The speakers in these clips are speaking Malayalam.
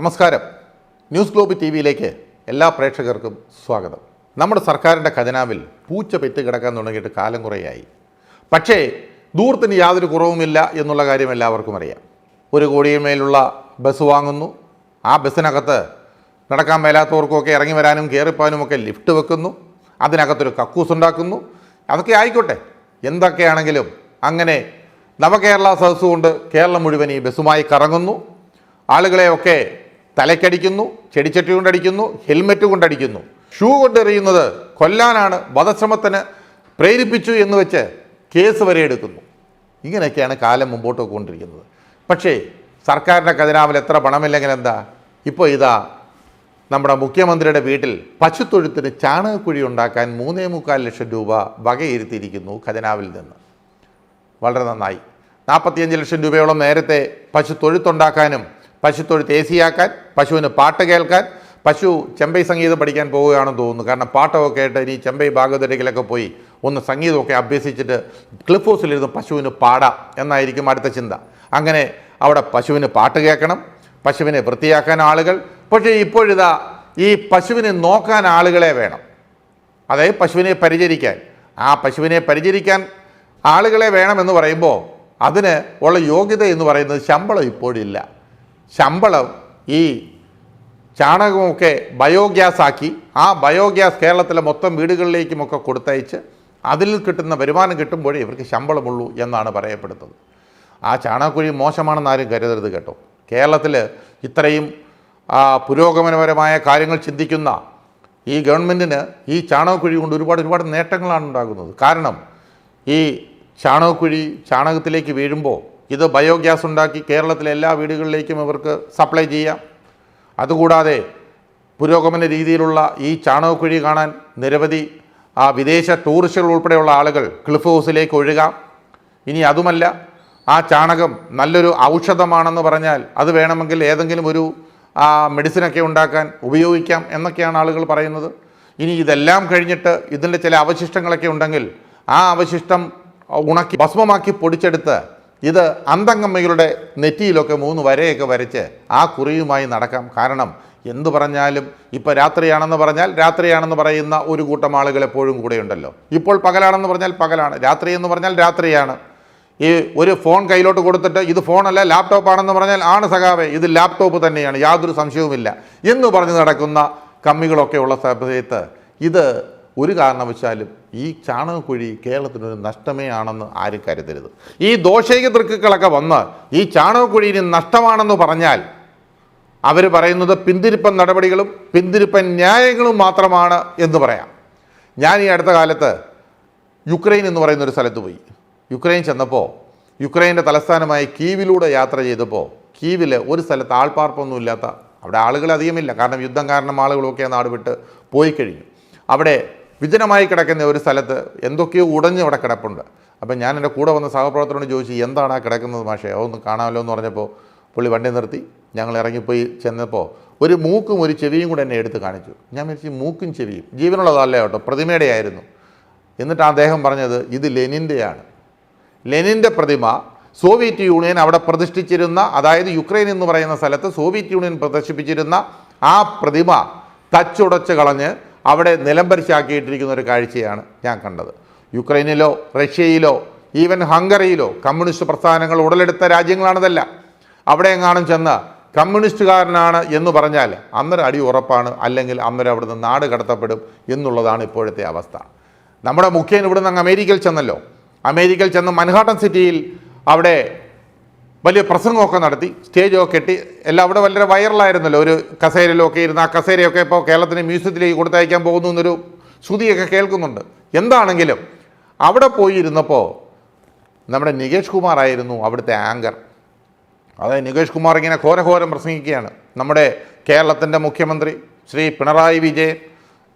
നമസ്കാരം. ന്യൂസ് ഗ്ലോബ് ടി വിയിലേക്ക് എല്ലാ പ്രേക്ഷകർക്കും സ്വാഗതം. നമ്മുടെ സർക്കാരിന്റെ ഖജനാവിൽ പൂച്ച പെറ്റ് കിടക്കാൻ തുടങ്ങിയിട്ട് കാലം കുറേയായി. പക്ഷേ ദൂരത്തിന് യാതൊരു കുറവുമില്ല എന്നുള്ള കാര്യം എല്ലാവർക്കും അറിയാം. ഒരു കോടിയുമേലുള്ള ബസ് വാങ്ങുന്നു. ആ ബസ്സിനകത്ത് നടക്കാൻ മേലാത്തവർക്കൊക്കെ ഇറങ്ങി വരാനും കയറിപ്പോവാനുമൊക്കെ ലിഫ്റ്റ് വെക്കുന്നു. അതിനകത്തൊരു കക്കൂസ് ഉണ്ടാക്കുന്നു. അതൊക്കെ ആയിക്കോട്ടെ. എന്തൊക്കെയാണെങ്കിലും അങ്ങനെ നവകേരള സദസ്സുകൊണ്ട് കേരളം മുഴുവൻ ഈ ബസ്സുമായി കറങ്ങുന്നു. ആളുകളെയൊക്കെ തലക്കടിക്കുന്നു ചെടിച്ചട്ടി കൊണ്ടടിക്കുന്നു ഹെൽമെറ്റ് കൊണ്ടടിക്കുന്നു. ഷൂ കൊണ്ടെറിയുന്നത് കൊല്ലാനാണ് വധശ്രമത്തിന് പ്രേരിപ്പിച്ചു എന്ന് വെച്ച് കേസ് വരെ എടുക്കുന്നു. ഇങ്ങനെയൊക്കെയാണ് കാലം മുമ്പോട്ട് പോയിക്കൊണ്ടിരിക്കുന്നത്. പക്ഷേ സർക്കാരിന്റെ ഖജനാവിൽ എത്ര പണമില്ലെങ്കിൽ എന്താ? ഇപ്പോൾ ഇതാ നമ്മുടെ മുഖ്യമന്ത്രിയുടെ വീട്ടിൽ പശുത്തൊഴുത്തിന് ചാണകക്കുഴി ഉണ്ടാക്കാൻ മൂന്നേ മുക്കാൽ ലക്ഷം രൂപ വകയിരുത്തിയിരിക്കുന്നു ഖജനാവിൽ നിന്ന്. വളരെ നന്നായി. നാൽപ്പത്തിയഞ്ച് ലക്ഷം രൂപയോളം നേരത്തെ പശു തൊഴുത്തുണ്ടാക്കാനും പശു തൊഴുത്ത് എ സിയാക്കാൻ പശുവിന് പാട്ട് കേൾക്കാൻ പശു ചെമ്പൈ സംഗീതം പഠിക്കാൻ പോവുകയാണെന്ന് തോന്നുന്നു. കാരണം പാട്ടൊക്കെ ആയിട്ട് ഇനി ചെമ്പൈ ഭാഗവതരയിലൊക്കെ പോയി ഒന്ന് സംഗീതമൊക്കെ അഭ്യസിച്ചിട്ട് ക്ലിഫ് ഹൗസിലിരുന്ന് പശുവിന് പാടാം എന്നായിരിക്കും അടുത്ത ചിന്ത. അങ്ങനെ അവിടെ പശുവിന് പാട്ട് കേൾക്കണം പശുവിനെ വൃത്തിയാക്കാൻ ആളുകൾ പക്ഷേ ഇപ്പോഴിതാ ഈ പശുവിനെ നോക്കാൻ ആളുകളെ വേണം. അതായത് പശുവിനെ പരിചരിക്കാൻ. ആ പശുവിനെ പരിചരിക്കാൻ ആളുകളെ വേണമെന്ന് പറയുമ്പോൾ അതിന് ഉള്ള യോഗ്യത എന്ന് പറയുന്നത് ശമ്പളം ഇപ്പോഴില്ല. ശമ്പളം ഈ ചാണകമൊക്കെ ബയോഗ്യാസ് ആക്കി ആ ബയോഗ്യാസ് കേരളത്തിലെ മൊത്തം വീടുകളിലേക്കുമൊക്കെ കൊടുത്തയച്ച് അതിൽ കിട്ടുന്ന വരുമാനം കിട്ടുമ്പോഴേ ഇവർക്ക് ശമ്പളമുള്ളൂ എന്നാണ് പറയപ്പെടുന്നത്. ആ ചാണകക്കുഴി മോശമാണെന്ന് ആരും കരുതരുത് കേട്ടോ. കേരളത്തിൽ ഇത്രയും പുരോഗമനപരമായ കാര്യങ്ങൾ ചിന്തിക്കുന്ന ഈ ഗവൺമെന്റിന് ഈ ചാണകക്കുഴി കൊണ്ട് ഒരുപാട് ഒരുപാട് നേട്ടങ്ങളാണ് ഉണ്ടാകുന്നത്. കാരണം ഈ ചാണകക്കുഴി ചാണകത്തിലേക്ക് വീഴുമ്പോൾ ഇത് ബയോഗ്യാസ് ഉണ്ടാക്കി കേരളത്തിലെ എല്ലാ വീടുകളിലേക്കും ഇവർക്ക് സപ്ലൈ ചെയ്യാം. അതുകൂടാതെ പുരോഗമന രീതിയിലുള്ള ഈ ചാണകക്കുഴി കാണാൻ നിരവധി ആ വിദേശ ടൂറിസ്റ്റുകൾ ഉൾപ്പെടെയുള്ള ആളുകൾ ക്ലിഫ് ഹൗസിലേക്ക് ഒഴുകാം. ഇനി അതുമല്ല ആ ചാണകം നല്ലൊരു ഔഷധമാണെന്ന് പറഞ്ഞാൽ അത് വേണമെങ്കിൽ ഏതെങ്കിലും ഒരു ആ മെഡിസിനൊക്കെ ഉണ്ടാക്കാൻ ഉപയോഗിക്കാം എന്നൊക്കെയാണ് ആളുകൾ പറയുന്നത്. ഇനി ഇതെല്ലാം കഴിഞ്ഞിട്ട് ഇതിന്റെ ചില അവശിഷ്ടങ്ങളൊക്കെ ഉണ്ടെങ്കിൽ ആ അവശിഷ്ടം ഉണക്കി ഭസ്മമാക്കി പൊടിച്ചെടുത്ത് ഇത് അന്തംഗമ്മയുടെ നെറ്റിയിലൊക്കെ മൂന്ന് വരയൊക്കെ വരച്ച് ആ കുറിയുമായി നടക്കാം. കാരണം എന്തു പറഞ്ഞാലും ഇപ്പോൾ രാത്രിയാണെന്ന് പറഞ്ഞാൽ രാത്രിയാണെന്ന് പറയുന്ന ഒരു കൂട്ടം ആളുകൾ എപ്പോഴും കൂടെയുണ്ടല്ലോ. ഇപ്പോൾ പകലാണെന്ന് പറഞ്ഞാൽ പകലാണ്. രാത്രി എന്ന് പറഞ്ഞാൽ രാത്രിയാണ്. ഈ ഒരു ഫോൺ കയ്യിലോട്ട് കൊടുത്തിട്ട് ഇത് ഫോണല്ല ലാപ്ടോപ്പ് ആണെന്ന് പറഞ്ഞാൽ ആണ് സഖാവേ ഇത് ലാപ്ടോപ്പ് തന്നെയാണ് യാതൊരു സംശയവുമില്ല. എന്ന് പറഞ്ഞ് നടക്കുന്ന കമ്മികളൊക്കെ ഉള്ള സമയത്ത് ഇത് ഒരു കാരണവശാലും ഈ ചാണകക്കുഴി കേരളത്തിനൊരു നഷ്ടമേ ആണെന്ന് ആരും കരുതരുത്. ഈ ദോഷൈക തൃക്കുകളൊക്കെ വന്ന് ഈ ചാണകക്കുഴിന് നഷ്ടമാണെന്ന് പറഞ്ഞാൽ അവർ പറയുന്നത് പിന്തിരിപ്പൻ നടപടികളും പിന്തിരിപ്പൻ ന്യായങ്ങളും മാത്രമാണ് എന്ന് പറയാം. ഞാൻ ഈ അടുത്ത കാലത്ത് യുക്രൈൻ എന്ന് പറയുന്ന ഒരു സ്ഥലത്ത് പോയി. യുക്രൈൻ ചെന്നപ്പോൾ യുക്രൈന്റെ തലസ്ഥാനമായ കീവിലൂടെ യാത്ര ചെയ്തപ്പോൾ കീവിൽ ഒരു സ്ഥലത്ത് ആൾപ്പാർപ്പൊന്നുമില്ലാത്ത അവിടെ ആളുകൾ അധികമില്ല കാരണം യുദ്ധം കാരണം ആളുകളൊക്കെ നാട് വിട്ട് പോയി കഴിഞ്ഞു. അവിടെ വിജനമായി കിടക്കുന്ന ഒരു സ്ഥലത്ത് എന്തൊക്കെയോ ഉടഞ്ഞ് അവിടെ കിടപ്പുണ്ട്. അപ്പം ഞാൻ എന്റെ കൂടെ വന്ന സഹപ്രവർത്തനോട് ചോദിച്ചു എന്താണ് ആ കിടക്കുന്നത് മാഷേ? അതൊന്ന് കാണാമല്ലോ എന്ന് പറഞ്ഞപ്പോൾ പുള്ളി വണ്ടി നിർത്തി. ഞങ്ങൾ ഇറങ്ങിപ്പോയി ചെന്നപ്പോൾ ഒരു മൂക്കും ഒരു ചെവിയും കൂടെ എന്നെ എടുത്ത് കാണിച്ചു. ഞാൻ വിചാരിച്ചു മൂക്കും ചെവിയും ജീവനുള്ളതല്ല കേട്ടോ പ്രതിമയുടെ ആയിരുന്നു എന്നിട്ട് അദ്ദേഹം പറഞ്ഞത് ഇത് ലെനിന്റെയാണ്. ലെനിന്റെ പ്രതിമ സോവിയറ്റ് യൂണിയൻ അവിടെ പ്രതിഷ്ഠിച്ചിരുന്ന അതായത് യുക്രൈൻ എന്ന് പറയുന്ന സ്ഥലത്ത് സോവിയറ്റ് യൂണിയൻ പ്രദർശിപ്പിച്ചിരുന്ന ആ പ്രതിമ തച്ചുടച്ച് കളഞ്ഞ് അവിടെ നിലംപരിശാക്കിയിട്ടിരിക്കുന്ന ഒരു കാഴ്ചയാണ് ഞാൻ കണ്ടത്. യുക്രൈനിലോ റഷ്യയിലോ ഈവൻ ഹംഗറിയിലോ കമ്മ്യൂണിസ്റ്റ് പ്രസ്ഥാനങ്ങൾ ഉടലെടുത്ത രാജ്യങ്ങളാണതല്ല. അവിടെ എങ്ങാനും ചെന്ന് കമ്മ്യൂണിസ്റ്റുകാരനാണ് എന്ന് പറഞ്ഞാൽ അന്നേരം അടി ഉറപ്പാണ് അല്ലെങ്കിൽ അന്നേരം അവിടുന്ന് നാട് കടത്തപ്പെടും എന്നുള്ളതാണ് ഇപ്പോഴത്തെ അവസ്ഥ. നമ്മുടെ മുഖ്യൻ ഇവിടുന്ന് അങ്ങ് അമേരിക്കയിൽ ചെന്നല്ലോ. അമേരിക്കയിൽ ചെന്ന് മൻഹാട്ടൻ സിറ്റിയിൽ അവിടെ വലിയ പ്രസംഗമൊക്കെ നടത്തി സ്റ്റേജൊക്കെ കെട്ടി എല്ലാം അവിടെ വളരെ വൈറലായിരുന്നല്ലോ. ഒരു കസേരയിലൊക്കെ ഇരുന്ന് ആ കസേരയൊക്കെ ഇപ്പോൾ കേരളത്തിന് മ്യൂസിയത്തിലേക്ക് കൊടുത്തയക്കാൻ പോകുന്നു എന്നൊരു ശ്രുതിയൊക്കെ കേൾക്കുന്നുണ്ട്. എന്താണെങ്കിലും അവിടെ പോയി ഇരുന്നപ്പോൾ നമ്മുടെ നികേഷ് കുമാർ ആയിരുന്നു അവിടുത്തെ ആങ്കർ. അതായത് നികേഷ് കുമാർ ഇങ്ങനെ ഘോരഘോരം പ്രസംഗിക്കുകയാണ്. നമ്മുടെ കേരളത്തിന്റെ മുഖ്യമന്ത്രി ശ്രീ പിണറായി വിജയൻ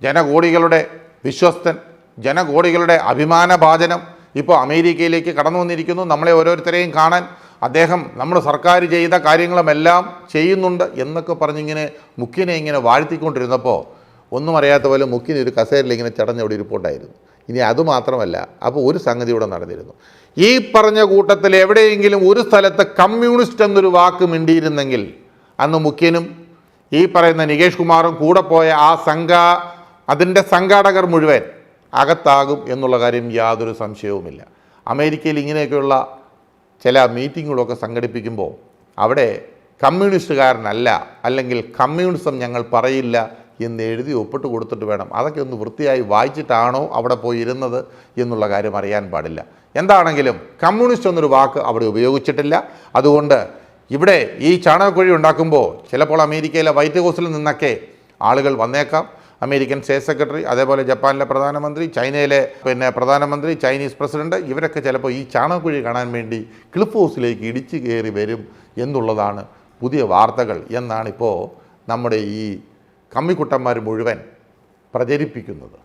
ജനകോടികളുടെ വിശ്വസ്തൻ ജനകോടികളുടെ അഭിമാനഭാജനം ഇപ്പോൾ അമേരിക്കയിലേക്ക് കടന്നു വന്നിരിക്കുന്നു. നമ്മളെ ഓരോരുത്തരെയും കാണാൻ അദ്ദേഹം നമ്മുടെ സർക്കാർ ചെയ്ത കാര്യങ്ങളുമെല്ലാം ചെയ്യുന്നുണ്ട് എന്നൊക്കെ പറഞ്ഞിങ്ങനെ മുഖ്യനെ ഇങ്ങനെ വാഴ്ത്തിക്കൊണ്ടിരുന്നപ്പോൾ ഒന്നും അറിയാത്ത പോലെ മുഖ്യന് ഒരു കസേരയിൽ ഇങ്ങനെ ചടഞ്ഞവിടെ ഇരിപ്പുണ്ടായിരുന്നു. ഇനി അതുമാത്രമല്ല അപ്പോൾ ഒരു സംഗതി ഇവിടെ നടന്നിരുന്നു. ഈ പറഞ്ഞ കൂട്ടത്തിൽ എവിടെയെങ്കിലും ഒരു സ്ഥലത്ത് കമ്മ്യൂണിസ്റ്റ് എന്നൊരു വാക്ക് മിണ്ടിയിരുന്നെങ്കിൽ അന്ന് മുഖ്യനും ഈ പറയുന്ന നികേഷ് കുമാറും കൂടെ പോയ ആ സംഘ അതിന്റെ സംഘാടകർ മുഴുവൻ അകത്താകും എന്നുള്ള കാര്യം യാതൊരു സംശയവുമില്ല. അമേരിക്കയിൽ ഇങ്ങനെയൊക്കെയുള്ള ചില മീറ്റിങ്ങുകളൊക്കെ സംഘടിപ്പിക്കുമ്പോൾ അവിടെ കമ്മ്യൂണിസ്റ്റുകാരനല്ല അല്ലെങ്കിൽ കമ്മ്യൂണിസം ഞങ്ങൾ പറയില്ല എന്ന് എഴുതി ഒപ്പിട്ട് കൊടുത്തിട്ട് വേണം. അതൊക്കെ ഒന്ന് വൃത്തിയായി വായിച്ചിട്ടാണോ അവിടെ പോയി ഇരുന്നത് എന്നുള്ള കാര്യം അറിയാൻ പാടില്ല. എന്താണെങ്കിലും കമ്മ്യൂണിസ്റ്റ് എന്നൊരു വാക്ക് അവിടെ ഉപയോഗിച്ചിട്ടില്ല. അതുകൊണ്ട് ഇവിടെ ഈ ചാണകക്കുഴി ഉണ്ടാക്കുമ്പോൾ ചിലപ്പോൾ അമേരിക്കയിലെ വൈറ്റ് ഹൗസിൽ നിന്നൊക്കെ ആളുകൾ വന്നേക്കാം. അമേരിക്കൻ സ്റ്റേറ്റ് സെക്രട്ടറി അതേപോലെ ജപ്പാനിലെ പ്രധാനമന്ത്രി ചൈനയിലെ പിന്നെ പ്രധാനമന്ത്രി ചൈനീസ് പ്രസിഡന്റ് ഇവരൊക്കെ ചിലപ്പോൾ ഈ ചാണകക്കുഴി കാണാൻ വേണ്ടി ക്ലിഫ് ഹൗസിലേക്ക് ഇടിച്ചു കയറി വരും എന്നുള്ളതാണ് പുതിയ വാർത്തകൾ എന്നാണിപ്പോൾ നമ്മുടെ ഈ കമ്മിക്കുട്ടന്മാർ മുഴുവൻ പ്രചരിപ്പിക്കുന്നത്.